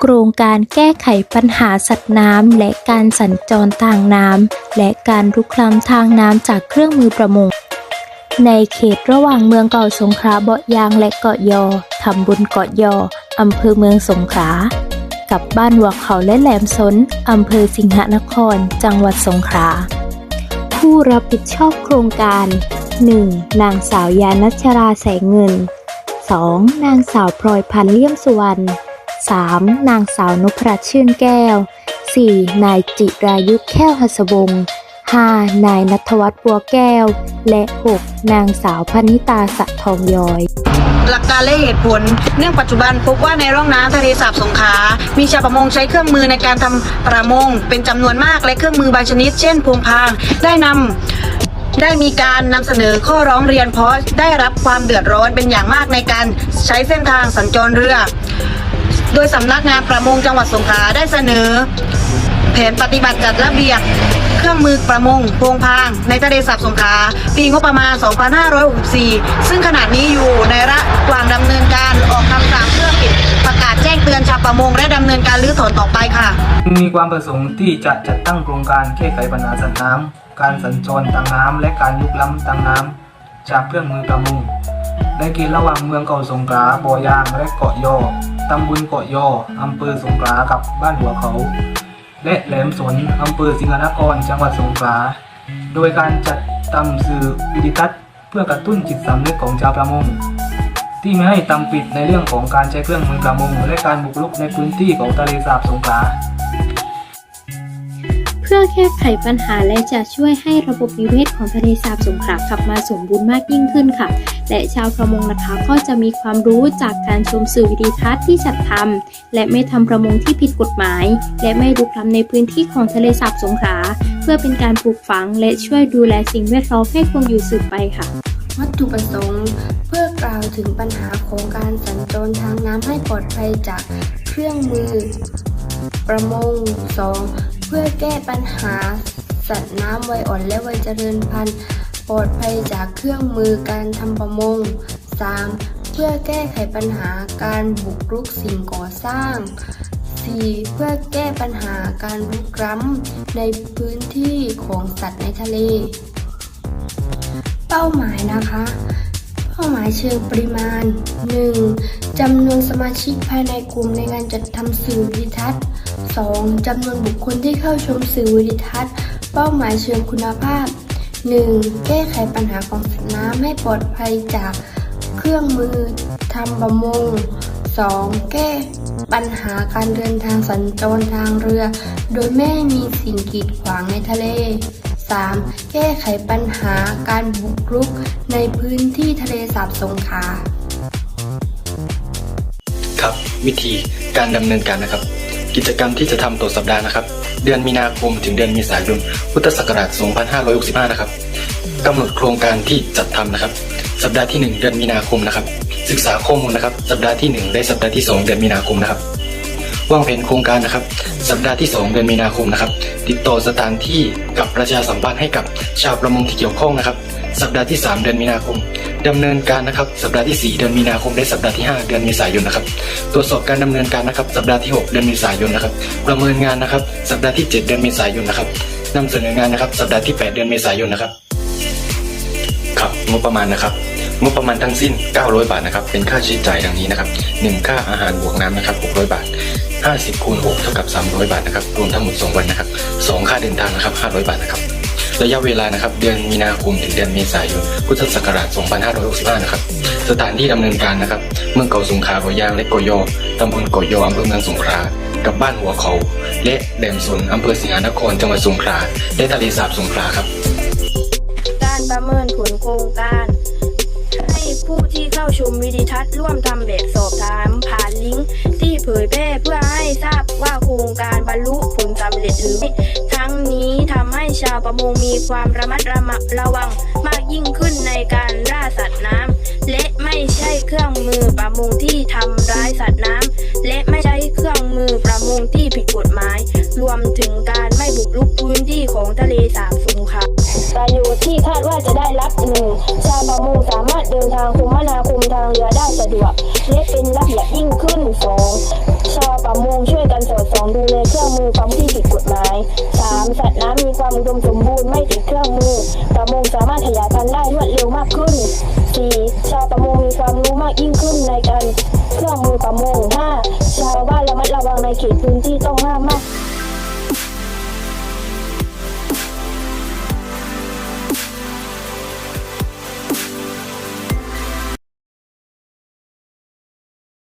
โครงการแก้ไขปัญหาสัตว์น้ำและการสัญจรทางน้ำและการลุกล้ำทางน้ำจากเครื่องมือประมง ในเขตระหว่างเมืองเก่าสงขลาเบาะยางและเกาะยอทำบุญเกาะยออำเภอเมืองสงขลากับบ้านหัวเขาและแหลมสนอำเภอสิงหนคร จังหวัดสงขลาผู้รับผิดชอบโครงการ 1. นางสาวยานัชราแสงเงิน 2. นางสาวพลอยพันธเลี่ยมสุวรรณ 3. นางสาวนพรัตน์ชื่นแก้ว 4. นายจิรายุทธแก้วหัสบง 5. นายนัทวัฒน์บัวแก้ว และ 6. นางสาวพนิตาสะทองย้อยหลักการและเหตุผล เนื่องปัจจุบันพบว่าในร่องน้ำทะเลสาบสงขลามีชาวประมงใช้เครื่องมือในการทำประมง เป็นจำนวนมากและเครื่องมือบางชนิด เช่นพวงพางได้นำได้มีการนำเสนอข้อร้องเรียนเพราะได้รับความเดือดร้อนเป็นอย่างมากในการใช้เส้นทางสัญจรเรือ โดยสำนักงานประมงจังหวัดสงขลาได้เสนอ แผนปฏิบัติจัดระเบียบเครื่องมือประมงโพงพาง ในทะเลสาบสงขลาปีงบประมาณ 2564 ซึ่งขณะนี้อยู่ในระหว่างดำเนินการออกคำสั่งเพื่อปิดประกาศแจ้งเตือนชาวประมงและดำเนินการรื้อถอนต่อไปค่ะ มีความประสงค์ที่จะจัดตั้งโครงการแก้ไขปัญหาสัตว์น้ำการสัญจรทางน้ำและการลุกล้ำทางน้ำจากเครื่องมือประมง ในเขตระหว่างเมืองเก่าสงขลาบ่อยางและเกาะยอตำบลเกาะยออำเภอสงขลากับบ้านหัวเขา และแหลมสนอำเภอสิงหนครจังหวัดสงขลาโดยการจัดทำสื่อวิดิทัศน์เพื่อกระตุ้นจิตสำนึกของชาวประมง ที่ไม่ให้ตำปิดในเรื่องของการใช้เครื่องมือประมง และการบุกรุกในพื้นที่ของทะเลสาบสงขลา พื่อแก้ไขปัญหาและจะช่วยให้ระบบนิเวศของทะเลสาบสงขลากลับมาสมบูรณ์มากยิ่งขึ้นค่ะ และชาวประมงนะคะก็จะมีความรู้จากการชมสื่อวิดีทัศน์ที่จัดทำและไม่ทำประมงที่ผิดกฎหมาย และไม่ลุกล้ำในพื้นที่ของทะเลสาบสงขลาเพื่อเป็นการปลูกฝังและช่วยดูแลสิ่งแวดล้อมให้คงอยู่สืบไปค่ะวัตถุประสงค์เพื่อกล่าวถึงปัญหาของการสัญจรทางน้ำให้ปลอดภัยจากเครื่องมือ ประมง 2. เพื่อแก้ปัญหา สัตว์น้ำวัยอ่อนและวัยเจริญพันธุ์ ปลอดภัยจากเครื่องมือการทำประมง 3. เพื่อแก้ไขปัญหาการบุกรุกสิ่งก่อสร้าง 4. เพื่อแก้ปัญหาการรุกร้ำในพื้นที่ของสัตว์ในทะเล เป้าหมายนะคะ เป้าหมายเชิงปริมาณ 1. จำนวนสมาชิกภายในกลุ่มในงานจัดทำสื่อวิดิทัศน์ 2. จำนวนบุคคลที่เข้าชมสื่อวิดิทัศน์ เป้าหมายเชิงคุณภาพ 1. แก้ไขปัญหาของสัตว์น้ำให้ปลอดภัยจากเครื่องมือทำประมง 2. แก้ปัญหาการเดินทางสัญจรทางเรือ โดยไม่มีสิ่งกีดขวางในทะเล 3. แก้ไขปัญหาการบุกรุกในพื้นที่ทะเลสาบสงขลาครับวิธีการดำเนินการนะครับ กิจกรรมที่จะทำต่อสัปดาห์นะครับ เดือนมีนาคมถึงเดือนเมษายน พุทธศักราช 2565 นะครับกำหนดโครงการที่จัดทำนะครับ สัปดาห์ที่ 1 เดือนมีนาคมนะครับ ศึกษาข้อมูลนะครับ สัปดาห์ที่ 1 และสัปดาห์ที่ 2 เดือนมีนาคมนะครับวางแผนโครงการนะครับ สัปดาห์ที่ 2 เดือนมีนาคมนะครับ ติดต่อสถานที่กับประชาสัมพันธ์ให้กับชาวประมงที่เกี่ยวข้องนะครับ สัปดาห์ที่ 3 เดือนมีนาคมดำเนินการนะครับสัปดาห์ที่ 4 เดือนมีนาคมและสัปดาห์ที่ 5 เดือนเมษายนนะครับตรวจสอบการดำเนินการนะครับสัปดาห์ที่ 6 เดือนเมษายนนะครับประเมินงานนะครับสัปดาห์ที่ 7 เดือนเมษายนนะครับนำเสนองานนะครับสัปดาห์ที่ 8 เดือนเมษายนนะครับครับงบประมาณนะครับงบประมาณทั้งสิ้น 900 บาทนะครับ เป็นค่าใช้จ่ายดังนี้นะครับ 1 ค่าอาหารบวกน้ำนะครับ 600 บาท 50คูณ6เท่ากับ 300 บาทนะครับ รวมทั้งหมด 2 วันนะครับ 2 ค่าเดินทางนะครับ 500 บาทนะครับ ระยะเวลานะครับ เดือนมีนาคมถึงเดือนเมษายน พุทธศักราช 2565 นะครับ สถานที่ดำเนินการนะครับ เมืองเก่าสงขลาก่อยางและกอยอตำบลกอยออำเภอเมืองสงขลากับบ้านหัวเขา และแดมสนอำเภอสิงหนคร จังหวัดสงขลาและทะเลสาบสงขลาครับ การประเมินผลโครงการ ผู้ที่เข้าชมวิดีทัศน์ร่วมทำแบบสอบถามผ่านลิงก์ที่เผยแพร่เพื่อให้ทราบว่าโครงการบรรลุผลสำเร็จหรือไม่ทั้งนี้ทำให้ชาวประมงมีความระมัดระมัดระวังมากยิ่งขึ้นในการล่าสัตว์น้ำ และไม่ใช่เครื่องมือประมงที่ทำร้ายสัตว์น้ำและไม่ใช่เครื่องมือประมงที่ผิดกฎหมาย รวมถึงการไม่บุกรุกพื้นที่ของทะเลสาบสงค่ะประโยชน์ที่คาดว่าจะได้รับหนึ่งชาวประมงสามารถเดินทางคมนาคมทางเรือได้สะดวก และเป็นระเบียบยิ่งขึ้นสอง ชาวประประมงช่วยกันสอดส่องดูแลเครื่องมือประมงที่ผิดกฎหมาย 3. สัตว์น้ำมีความอุดมสมบูรณ์ไม่ติดเครื่องมือ ประมงสามารถขยายพันธุ์ได้รวดเร็วมากขึ้น 4. ชาวประมงมีความรู้มากยิ่งขึ้นในการเครื่องมือประมง 5. ชาวบ้านระมัดระวังในเขตพื้นที่ต้องห้ามมาก